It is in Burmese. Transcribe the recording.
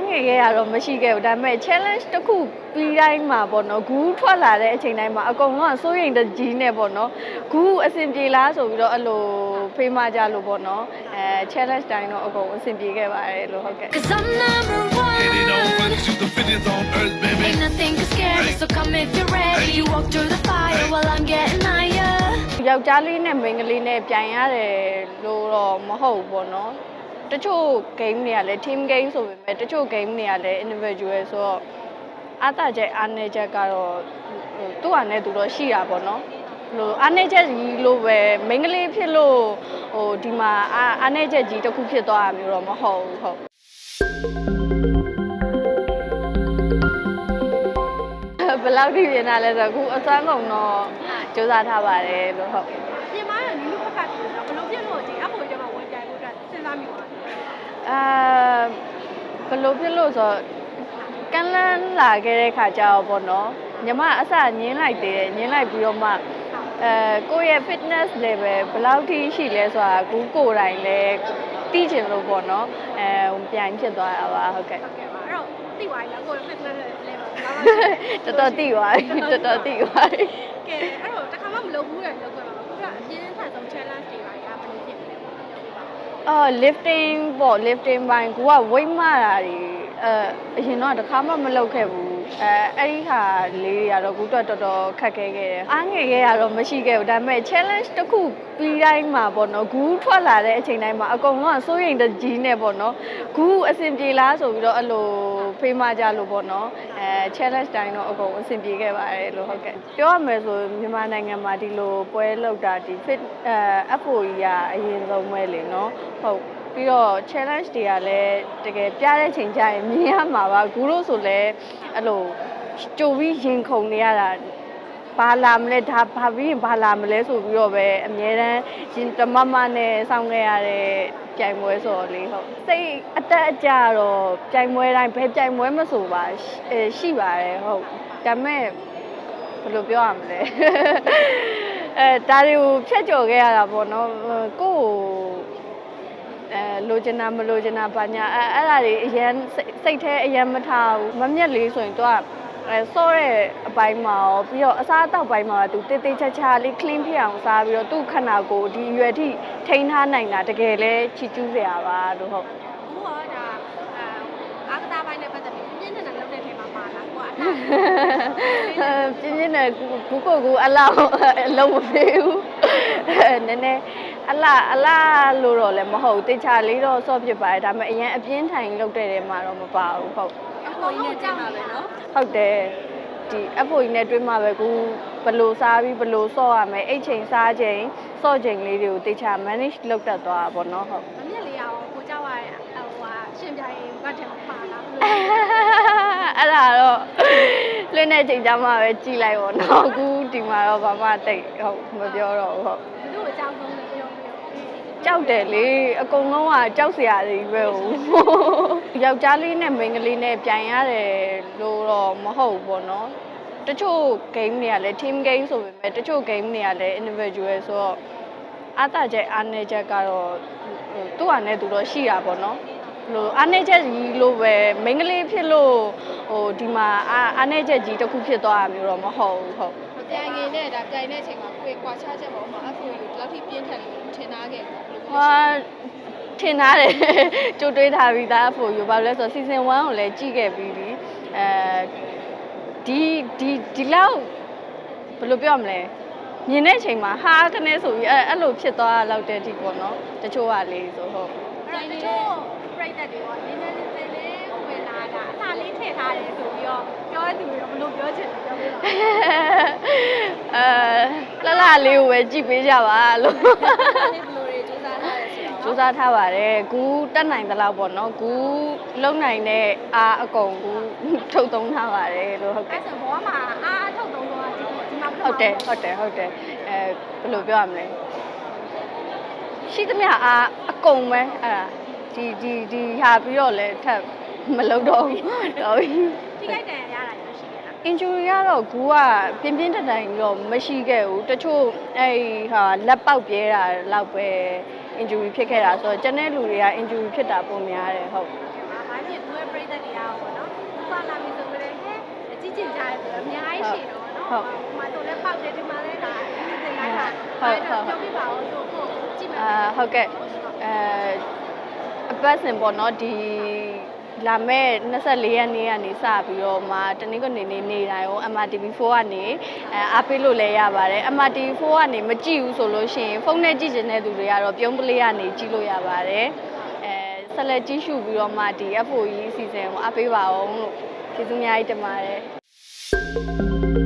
အားငယ်ခဲ့ရတော့မရှိခဲ့ဘူးဒါပေမဲ့ challenge တစ်ခုပြီးတိုင်းမှာပေါ့နော်ဂူးထွက်လာတဲ့အချိန်တိုင်းမှာအကုန်လုံးကစိုးရိမ်တကြီးနဲ့ပေါ့နော်ဂူးအဆင်ပြေလားဆိုပြီးတော့အဲ့လိုဖေးမကြလို့ပေါ့နော်အဲ challenge တိုင်းတော့အကုန်အဆင်ပြေခဲ့ပါတယ်လို့ဟုတ်ကဲ့ Cause I'm number one. Headed over to the fittest on earth, baby. Ain't nothing to scare me, so come if you're ready. You walk through the fire while I'm getting higher. ယောက်ျားလေးနဲ့မိန်းကလေးနဲ့ပြိုင်ရတယ်လို့တော့မဟုတ်ဘူးပေါ့နော် တချို့ game တွေကလည်း team game ဆိုပေမဲ့တချို့ game တွေကလည်း individual ဆိုတော့အားတာချက်အားနေချက်ကတော့ဟိုသူ့ဟာနဲ့သူတော့ရှိတာပေါ့နော်လို့အားနေချက်ကြီးလို့ပဲမိန်းကလေးဖြစ်လို့ဟိုဒီမှာအားအားနေချက်ကြီးတစ်ခုဖြစ်သွားတာမျိုးတော့မဟုတ်ဘူးဟုတ်ဘယ်လောက်ထိပြင်လာလဲဆိုတော့အခုအစွမ်းကုန်တော့စူးစမ်းထားပါတယ်လို့ဟုတ်ပြင်မာရဲ့နီလူဘက်ကတည်းကဘယ်လိုဖြစ်လို့ဒီအဖို့ စဉ်းစားမိပါလဲအာဘယ်လိုဖြစ်လို့ဆိုတော့ကန်းလန်းလာခဲ့တဲ့ခါကျတော့ပေါ့နော်ညီမအစညင်းလိုက်သေးတယ်ညင်းလိုက်ပြီးတော့မှအဲကိုယ့်ရဲ့ fitness level ဘယ်လောက်ထိရှိလဲဆိုတာကိုကိုယ်တိုင်လည်းသိချင်လို့ပေါ့နော်အဲပြန်ဖြစ်သွားတာပါဟုတ်ကဲ့ဟုတ်ကဲ့ပါအဲ့တော့သိပါရဲ့ကိုယ် fitness level တော်တော်သိသွားပြီတော်တော်သိသွားပြီကဲအဲ့တော့တခါမှမလုပ်ဘူးလေလုပ်ကြပါဘူးခုကအပြင်းထန်ဆုံး challenge တွေပါရဘယ်လိုဖြစ်လဲပေါ့ပြောပြပါဦး အော် lifting ပေါ့ lifting ဘိုင်းကိုက weight မတာတွေအဲအရင်တော့တစ်ခါမှမလုပ်ခဲ့ဘူးအဲအဲ့ဒီခါလေးတွေကတော့ကိုတော့တော်တော်ခက်ခဲခဲ့တယ်အားငယ်ခဲ့ရတော့မရှိခဲ့ဘူးဒါပေမဲ့ challenge တစ်ခုပြီးတိုင်းမှာပေါ့နော်ဂူးထွက်လာတဲ့အချိန်တိုင်းမှာအကုန်လုံးကစိုးရိမ်တကြီးနဲ့ပေါ့နော်ဂူးအဆင်ပြေလားဆိုပြီးတော့အဲ့လို ဖေးမကြလို့ပေါ့နော်အဲ challenge တိုင်းတော့အကုန်အဆင်ပြေခဲ့ပါတယ်လို့ဟုတ်ကဲ့ပြောရမယ်ဆိုမြန်မာနိုင်ငံမှာဒီလိုပွဲလောက်တာဒီ fit အဲ FOE ကအရင်ဆုံးပဲလေနော်ဟုတ်ပြီးတော့ challenge တွေကလည်းတကယ်ပြတဲ့ချိန်ကျရင်မြင်ရမှာပါဂူလို့ဆိုလဲအဲ့လိုကြိုပြီးရင်ခုန်နေရတာ ဘာလာမလဲဒါဘာပြီးရင်ဘာလာမလဲဆိုပြီးတော့ပဲအများတန်းရင်တမမနဲ့စောင့်ခဲ့ရတဲ့ပြိုင်ပွဲဆိုတော့လေဟုတ်စိတ်အတက်အကျတော့ပြိုင်ပွဲတိုင်းဘယ်ပြိုင်ပွဲမဆိုပါရှိအဲရှိပါတယ်ဟုတ်ဒါပေမဲ့ဘယ်လိုပြောရမလဲအဲဒါတွေကိုဖြတ်ကျော်ခဲ့ရတာပေါ့နော်ဟိုကိုယ့်ကိုအဲလိုချင်တာမလိုချင်တာဘာညာအဲအဲ့ဒါတွေအရန်စိတ်စိတ်แท้အရန်မထားဘူးမမျက်လေးဆိုရင်သူက အဲစောတဲ့အပိုင်းမှာရောပြီးတော့အစားအသောက်ပိုင်းမှာသူတေးသေးချာချာလေး clean ဖြစ်အောင်စားပြီးတော့သူ့ခန္ဓာကိုယ်ဒီအရွယ်ထိထိန်းထားနိုင်တာတကယ်လဲချီကျူးစရာပါလို့ဟုတ်ဘူးကဒါအာကစားပိုင်းနဲ့ပတ်သက်ပြီးပြင်းထန်တဲ့လုပ်တဲ့ထဲမှာပါလားကိုကအတားပြင်းပြင်းနဲ့ကူကိုကူအလောက်အလုံးမပေးဘူးနည်းနည်း အလားအလားလို့တော့လည်းမဟုတ်ဘူးတေချာလေးတော့ဆော့ဖြစ်ပါတယ်ဒါပေမဲ့အရင်အပြင်းထိုင်လုပ်တဲ့ထဲမှာတော့မပါဘူးဟုတ်အကုန်လုံးကြောက်နေပဲနော်ဟုတ်တယ်ဒီအဖိုကြီးနဲ့တွင်းမှာပဲကူဘယ်လိုစားပြီးဘယ်လိုဆော့ရမယ်အိတ်ချိန်စားချိန်ဆော့ချိန်လေးတွေကိုတေချာ manage လုပ်တတ်သွားတာပေါ့နော်ဟုတ်မမြက်လေးအောင်ကိုကြောက်ရတဲ့ဟိုဟာရှင်ပြိုင်ဘတ်ထဲမှာပါလားဘယ်လိုအဲ့ဒါတော့လွင့်တဲ့ချိန်ကျမှပဲကြည်လိုက်ပါတော့အခုဒီမှာတော့ဘာမှတိတ်ဟုတ်မပြောတော့ဘူးဟုတ်ဘယ်လိုအကြောင်းဆုံးလဲပြောပြ ကြောက်တယ်လေအကုန်လုံးကကြောက်စရာတွေပဲဟိုယောက်ျားလေးနဲ့မိန်းကလေးနဲ့ပြိုင်ရတယ်လို့တော့မဟုတ်ဘူးပေါ့နော်တချို့ game တွေကလည်း team game ဆိုပေမဲ့တချို့ game တွေကလည်း individual ဆိုတော့အားတာချက်အားနေချက်ကတော့ဟိုသူ့ဟာနဲ့သူတော့ရှိတာပေါ့နော်လို့အားနေချက်ကြီးလို့ပဲမိန်းကလေးဖြစ်လို့ဟိုဒီမှာအားအားနေချက်ကြီးတစ်ခုဖြစ်သွားတာမျိုးတော့မဟုတ်ဘူးဟုတ် ပြိုင်ငင်နဲ့ဒါပြိုင်တဲ့အချိန်မှာကိုယ်ကွာခြားချက်ပေါ့မှာ FOU ဒီလောက်ထိပြင်းထန်နေလို့ထင်သားခဲ့ဘူးဘယ်လိုဟာထင်ထားတယ်ကြိုတွေးထားပြီးသားအဖို့ယူပါလဲဆိုတော့ season 1ကိုလည်းကြည့်ခဲ့ပြီးပြီအဲဒီဒီဒီလောက်ဘယ်လိုပြောရမလဲမြင်တဲ့အချိန်မှာဟာကနေဆိုပြီးအဲ့အဲ့လိုဖြစ်သွားလောက်တဲ့အထိပေါ့နော်တချို့ကလေဆိုဟုတ်အဲ့တော့တချို့ပြိတ္တတွေကနည်းနည်းလေးလေးလေးဝင်လာတာ အသာလေးထည့်ထားတယ်ဆိုပြီးတော့ပြောရသူတွေဘယ်လိုပြောချင်လဲပြောပြပါအဲလှလှလေးကိုပဲကြည့်ပေးကြပါလို့ဘယ်လိုတွေစူးစမ်းထားရဆိုတာစူးစမ်းထားပါတယ်ကူတက်နိုင်သလောက်ပေါ့နော်ကူလုံနိုင်တဲ့အားအကုန်ကူထုတ်သုံးထားပါတယ်လို့ဟုတ်ကဲ့အဲ့ဆိုဘောမှာအားအထုတ်သုံးတော့ဒီဒီမှာဟုတ်တယ်ဟုတ်တယ်ဟုတ်တယ်အဲဘယ်လိုပြောရမလဲရှိသမျှအားအကုန်ပဲအဲ့ဒါဒီဒီဒီဟာပြီးတော့လည်းထပ် မလုပ်တော့ဘူးတော်ပြီထိခိုက်တယ်ရတာရရှိခဲ့လား injury ကတော့ကူကပြင်းပြင်းထန်ထန်ကြီးတော့မရှိခဲ့ဘူးတချို့အဲ့ဟာလက်ပေါက်ပြဲတာလောက်ပဲ injury ဖြစ်ခဲ့တာဆိုတော့ကျန်တဲ့လူတွေက injury ဖြစ်တာပုံများတယ်ဟုတ်။ဘာဖြစ်သူရဲ့ပြိတ္တတွေကကျင်ကြတယ်ဆိုတော့အများကြီးရှိတော့နော်ဟိုမှာတော့လည်းပေါက်တယ်ဒီမှာလည်းဒါဒီစင်လိုက်တာပြောပြပါဦးဆိုကိုကြည့်မယ်အာဟုတ်ကဲ့အဲအပတ်စဉ်ပေါ့နော်ဒီ လာမဲ့24ရက်နေ့ကနေစပြီးတော့မှတနင်္ဂနွေနေ့နေ့တိုင်းကို MRTV4 ကနေအဲအားပေးလို့လည်းရပါတယ် MRTV4 ကနေမကြည့်ဘူးဆိုလို့ရှိရင်ဖုန်းနဲ့ကြည့်ချင်တဲ့သူတွေကတော့ပြုံးပလေးကနေကြည့်လို့ရပါတယ်အဲဆက်လက်ကြည့်ရှုပြီးတော့မှဒီ FOE အစီအစဉ်ကိုအားပေးပါအောင်လို့ကျေးဇူးအများကြီးတင်ပါတယ်